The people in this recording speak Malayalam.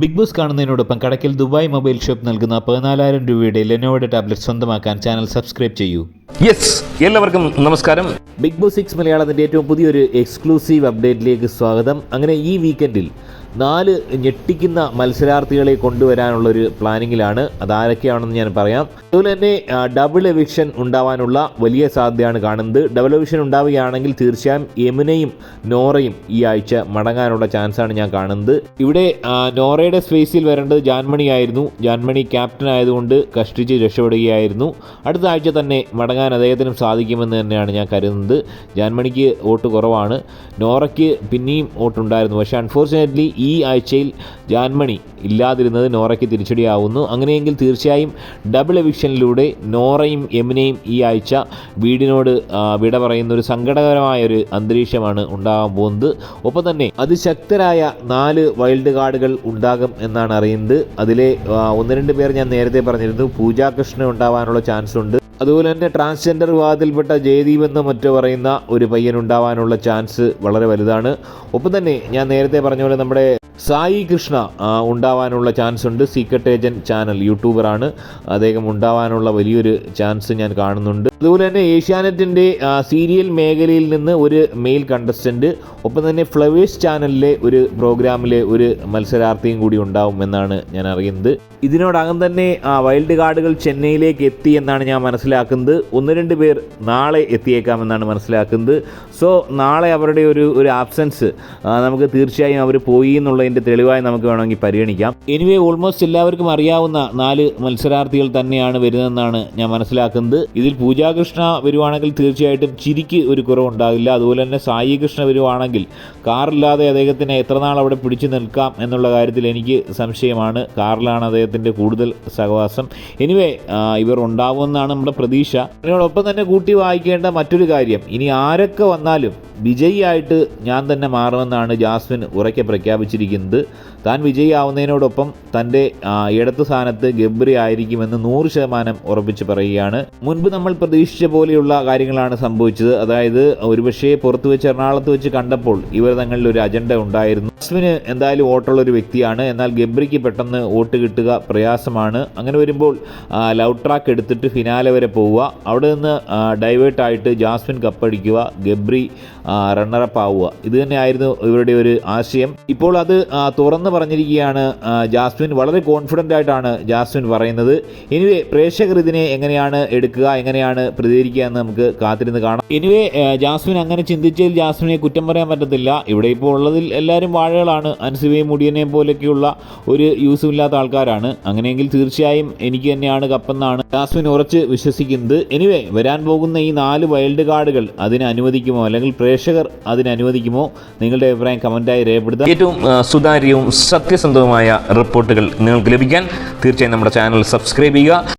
ബിഗ് ബോസ് കാണുന്നതിനോടൊപ്പം കടക്കിൽ ദുബായ് മൊബൈൽ ഷോപ്പ് നൽകുന്ന പതിനാലായിരം രൂപയുടെ ലെനോയുടെ ടാബ്ലറ്റ് സ്വന്തമാക്കാൻ ചാനൽ സബ്സ്ക്രൈബ് ചെയ്യൂ. യെസ് എല്ലാവർക്കും നമസ്കാരം. ബിഗ് ബോസ് സിക്സ് മലയാളത്തിന്റെ ഏറ്റവും പുതിയൊരു എക്സ്ക്ലൂസീവ് അപ്ഡേറ്റിലേക്ക് സ്വാഗതം. അങ്ങനെ ഈ വീക്കെൻഡിൽ നാല് ഞെട്ടിക്കുന്ന മത്സരാർത്ഥികളെ കൊണ്ടുവരാനുള്ളൊരു പ്ലാനിങ്ങിലാണ് അതാരൊക്കെയാണെന്ന് ഞാൻ പറയാം. അതുപോലെ തന്നെ ഡബിൾ എവിക്ഷൻ ഉണ്ടാവാനുള്ള വലിയ സാധ്യതയാണ് കാണുന്നത്. ഡബിൾ എവിക്ഷൻ ഉണ്ടാവുകയാണെങ്കിൽ തീർച്ചയായും യമുനയും നോറയും ഈ ആഴ്ച മടങ്ങാനുള്ള ചാൻസാണ് ഞാൻ കാണുന്നത്. ഇവിടെ നോറയുടെ സ്പേസിൽ വരേണ്ടത് ജാൻമണി ആയിരുന്നു ജാൻമണി ക്യാപ്റ്റൻ ആയതുകൊണ്ട് കഷ്ടിച്ച് രക്ഷപ്പെടുകയായിരുന്നു. അടുത്ത ആഴ്ച തന്നെ മടങ്ങാൻ അദ്ദേഹത്തിനും സാധിക്കുമെന്ന് തന്നെയാണ് ഞാൻ കരുതുന്നത്. ജാൻമണിക്ക് വോട്ട് കുറവാണ്. നോറയ്ക്ക് പിന്നെയും വോട്ടുണ്ടായിരുന്നു. പക്ഷേ അൺഫോർച്ചുനേറ്റ്ലി ഈ ആഴ്ചയിൽ ജാൻമണി ഇല്ലാതിരുന്നത് നോറയ്ക്ക് തിരിച്ചടിയാവുന്നു. അങ്ങനെയെങ്കിൽ തീർച്ചയായും ഡബിൾ എവിക്ഷനിലൂടെ നോറയും യമുനയും ഈ ആഴ്ച വീടിനോട് വിട പറയുന്ന ഒരു സങ്കടകരമായ ഒരു അന്തരീക്ഷമാണ് ഉണ്ടാകാൻ പോകുന്നത്. ഒപ്പം തന്നെ അതിശക്തരായ നാല് വൈൽഡ് കാർഡുകൾ ഉണ്ടാകും എന്നാണ് അറിയുന്നത്. അതിലെ ഒന്ന് രണ്ട് പേർ ഞാൻ നേരത്തെ പറഞ്ഞിരുന്നു. പൂജാ കൃഷ്ണ ഉണ്ടാവാനുള്ള ചാൻസ് ഉണ്ട്. അതുപോലെ തന്നെ ട്രാൻസ്ജെൻഡർ വിഭാഗത്തിൽപ്പെട്ട ജയദീപ് എന്ന് മറ്റു പറയുന്ന ഒരു പയ്യൻ ഉണ്ടാവാനുള്ള ചാൻസ് വളരെ വലുതാണ്. ഒപ്പം തന്നെ ഞാൻ നേരത്തെ പറഞ്ഞ പോലെ നമ്മുടെ സായി കൃഷ്ണ ഉണ്ടാവാനുള്ള ചാൻസ് ഉണ്ട്. സീക്രട്ട് ഏജന്റ് ചാനൽ യൂട്യൂബറാണ് അദ്ദേഹം ഉണ്ടാവാനുള്ള വലിയൊരു ചാൻസ് ഞാൻ കാണുന്നുണ്ട്. അതുപോലെ തന്നെ ഏഷ്യാനെറ്റിന്റെ സീരിയൽ മേഖലയിൽ നിന്ന് ഒരു മെയിൽ കണ്ടസ്റ്റന്റ് ഒപ്പം തന്നെ ഫ്ലവേഴ്സ് ചാനലിലെ ഒരു പ്രോഗ്രാമിലെ ഒരു മത്സരാർത്ഥിയും കൂടി ഉണ്ടാവും എന്നാണ് ഞാൻ അറിയുന്നത്. ഇതിനോടകം തന്നെ വൈൽഡ് കാർഡുകൾ ചെന്നൈയിലേക്ക് എത്തി എന്നാണ് ഞാൻ മനസ്സിലാക്കുന്നത്. ഒന്ന് രണ്ട് പേർ നാളെ എത്തിയേക്കാമെന്നാണ് മനസ്സിലാക്കുന്നത്. സോ നാളെ അവരുടെ ഒരു ഒരു ആബ്സെൻസ് നമുക്ക് തീർച്ചയായും അവർ പോയി എന്നുള്ളതിന്റെ തെളിവായി നമുക്ക് വേണമെങ്കിൽ പരിഗണിക്കാം. എനിവേ ഓൾമോസ്റ്റ് എല്ലാവർക്കും അറിയാവുന്ന നാല് മത്സരാർത്ഥികൾ തന്നെയാണ് വരുന്നതെന്നാണ് ഞാൻ മനസ്സിലാക്കുന്നത്. ഇതിൽ പൂജാകൃഷ്ണ വരുവാണെങ്കിൽ തീർച്ചയായിട്ടും ചിരിക്ക് ഒരു കുറവുണ്ടാകില്ല. അതുപോലെ തന്നെ സായി കൃഷ്ണ വരുവാണെങ്കിൽ കാറില്ലാതെ അദ്ദേഹത്തിന് എത്രനാൾ അവിടെ പിടിച്ചു നിൽക്കാം എന്നുള്ള കാര്യത്തിൽ എനിക്ക് സംശയമാണ്. കാറിലാണ് അദ്ദേഹത്തിന്റെ കൂടുതൽ സഹവാസം. എനിവേ ഇവർ ഉണ്ടാവുമെന്നാണ് നമ്മുടെ പ്രതീക്ഷ. അതിനോടൊപ്പം തന്നെ കൂട്ടി വായിക്കേണ്ട മറ്റൊരു കാര്യം. ഇനി ആരൊക്കെ വന്നാലും വിജയിയായിട്ട് ഞാൻ തന്നെ മാറുമെന്നാണ് ജാസ്മിൻ ഉറക്കെ പ്രഖ്യാപിച്ചിരിക്കുന്നത്. താൻ വിജയിയാവുന്നതിനോടൊപ്പം തന്റെ ആ, ഇടത്ത് സ്ഥാനത്ത് ഗബ്രി ആയിരിക്കുമെന്ന് നൂറ് ശതമാനം ഉറപ്പിച്ച് പറയുകയാണ്. മുൻപ് നമ്മൾ പ്രതീക്ഷിച്ച പോലെയുള്ള കാര്യങ്ങളാണ് സംഭവിച്ചത്. അതായത് ഒരുപക്ഷേ പുറത്തു വെച്ച് എറണാകുളത്ത് വെച്ച് കണ്ടപ്പോൾ ഇവർ തങ്ങളിൽ ഒരു അജണ്ട ഉണ്ടായിരുന്നു. അസ്വിന് എന്തായാലും വോട്ടുള്ള ഒരു വ്യക്തിയാണ്. എന്നാൽ ഗബ്രിക്ക് പെട്ടെന്ന് വോട്ട് കിട്ടുക പ്രയാസമാണ്. അങ്ങനെ വരുമ്പോൾ ലവ് ട്രാക്ക് എടുത്തിട്ട് ഫിനാലെ വരെ പോവുക. അവിടെ നിന്ന് ഡൈവേർട്ട് ആയിട്ട് ജാസ്മിൻ കപ്പടിക്കുക ഗബ്രി റണ്ണറപ്പ് ആവുക. ഇത് തന്നെയായിരുന്നു ഇവരുടെ ഒരു ആശയം. ഇപ്പോൾ അത് തുറന്ന് പറഞ്ഞിരിക്കുകയാണ് ജാസ്മിൻ. വളരെ കോൺഫിഡന്റ് ആയിട്ടാണ് ജാസ്മിൻ പറയുന്നത്. എനിവേ പ്രേക്ഷകർ ഇതിനെ എങ്ങനെയാണ് എടുക്കുക എങ്ങനെയാണ് പ്രതികരിക്കുക എന്ന് നമുക്ക് കാത്തിരുന്ന് കാണാം. എനിവേ ജാസ്മിൻ അങ്ങനെ ചിന്തിച്ചതിൽ ജാസ്മിനെ കുറ്റം പറയാൻ പറ്റത്തില്ല. ഇവിടെ ഇപ്പോൾ ഉള്ളതിൽ എല്ലാവരും വാഴകളാണ്. അൻസുവയും മുടിയനെയും പോലെയൊക്കെയുള്ള ഒരു യൂസുമില്ലാത്ത ആൾക്കാരാണ്. അങ്ങനെയെങ്കിൽ തീർച്ചയായും എനിക്ക് തന്നെയാണ് കപ്പെന്നാണ് ജാസ്മിൻ ഉറച്ച് വിശ്വസിക്കുന്നത്. എനിവേ വരാൻ പോകുന്ന ഈ നാല് വൈൽഡ് കാർഡുകൾ അതിനെ അനുവദിക്കുമോ? അല്ലെങ്കിൽ പ്രേക്ഷകർ അതിനെ അനുവദിക്കുമോ? നിങ്ങളുടെ അഭിപ്രായം കമന്റായി രേഖപ്പെടുത്തുക ഏറ്റവും സുതാര്യവും സത്യസന്ധവുമായ റിപ്പോർട്ടുകൾ നിങ്ങൾക്ക് ലഭിക്കാൻ തീർച്ചയായും നമ്മുടെ ചാനൽ സബ്സ്ക്രൈബ് ചെയ്യുക.